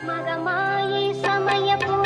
మగమాయి సమయపు